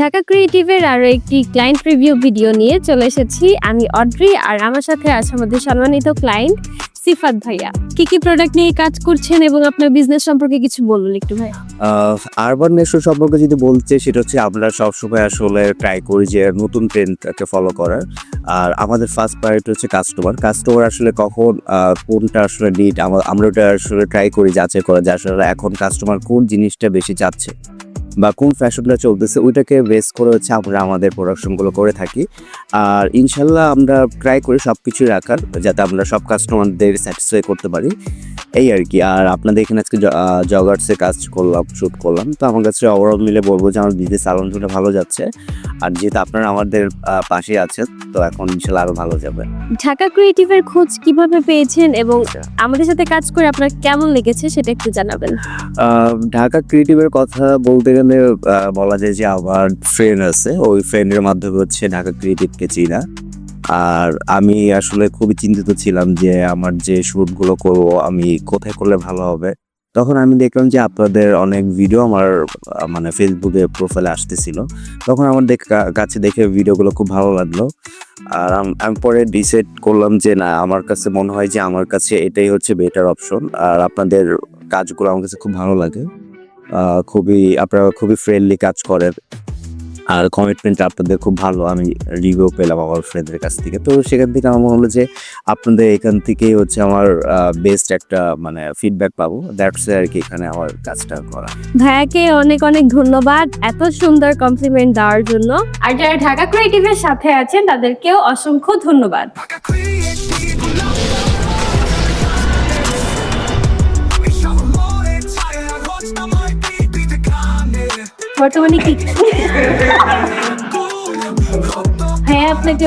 ঢাকা ক্রিয়েটিভের আরও একটি client review video নিয়ে চলে এসেছি আমি অড্রি আর আমার সাথে আছে আমাদের সম্মানিত ক্লায়েন্ট সিফাত ভাইয়া। কি কি প্রোডাক্ট নিয়ে কাজ করছেন এবং আপনার বিজনেস সম্পর্কে কিছু বলুন একটু ভাই। আরবান নেশো সম্পর্কে যদি বলতে সেটা হচ্ছে আমরা সবসময় আসলে ট্রাই করি যে নতুন ট্রেন্ডকে ফলো করার। আর আমাদের ফার্স্ট প্রায়োরিটি হচ্ছে কাস্টমার কাস্টমার আসলে কখন কোনটা আসলে নিড আমরা ওটা আসলে ট্রাই করি যাচাই করা যে আসলে এখন কাস্টমার কোন জিনিসটা বেশি চাচ্ছে। বা কোন ফ্যাশনটা চলতেছে, ওইটাকে বেস করে হচ্ছে আমরা আমাদের প্রোডাকশনগুলো করে থাকি। আর ইনশাল্লাহ আমরা ট্রাই করি সব কিছু রাখার, যাতে আমরা সব কাস্টমারদের স্যাটিসফাই করতে পারি। এই আর কি। আর আপনাদের এখানে আজকে জগার্সে কাজ করলাম শ্যুট করলাম। তো আমার কাছে অবরোধ মিলে বলব যে আমার দিদি সালন ভালো যাচ্ছে। আর যেহেতু আপনারা আমাদের পাশে আছেন তো এখন ইনশাল্লাহ আরও ভালো যাবে। ঢাকা ক্রিয়েটিভের খোঁজ কীভাবে পেয়েছেন এবং আমাদের সাথে কাজ করে আপনার কেমন লেগেছে সেটা একটু জানাবেন। ঢাকা ক্রিয়েটিভের কথা বলতে গেলে বলা যায় যে আমার ফ্রেন্ড আছে ওই ফ্রেন্ডের মাধ্যমে হচ্ছে ঢাকা ক্রিয়েটিভকে চিনা। আর আমি আসলে খুবই চিন্তিত ছিলাম যে আমার যে শ্যুটগুলো করব আমি কোথায় করলে ভালো হবে। তখন আমি দেখলাম যে আপনাদের অনেক ভিডিও আমার মানে ফেসবুকে প্রোফাইলে আসতেছিল। তখন আমার দেখ কাছে দেখে ভিডিওগুলো খুব ভালো লাগল। আর আম- আমি পরে ডিসাইড করলাম যে না, আমার কাছে মনে হয় যে আমার কাছে এটাই হচ্ছে বেটার অপশন আর আপনাদের কাজগুলো আমার কাছে খুব ভালো লাগে। খুবই, আপনারা খুবই ফ্রেন্ডলি কাজ করেন। আর কমিটমেন্ট আপনাদের খুব ভালো। আমি রিভিউ পেলাম আমার ফ্রেন্ডের কাছ থেকে। তো সেখান থেকে আমার মনে হলো যে আপনাদের এখান থেকেই হচ্ছে আমার বেস্ট একটা মানে ফিডব্যাক পাবো। দ্যাটস আর কি এখানে আমার কাজটা করা। ভাইয়াকে অনেক অনেক ধন্যবাদ এত সুন্দর কমপ্লিমেন্ট দেওয়ার জন্য। আর যারা ঢাকা ক্রিয়েটিভের সাথে আছেন তাদেরকেও অসংখ্য ধন্যবাদ। বর্তমানে কি? হ্যাঁ আপনাকে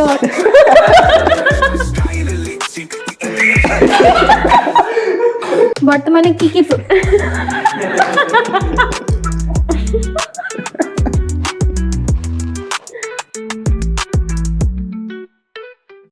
বর্তমানে কি কি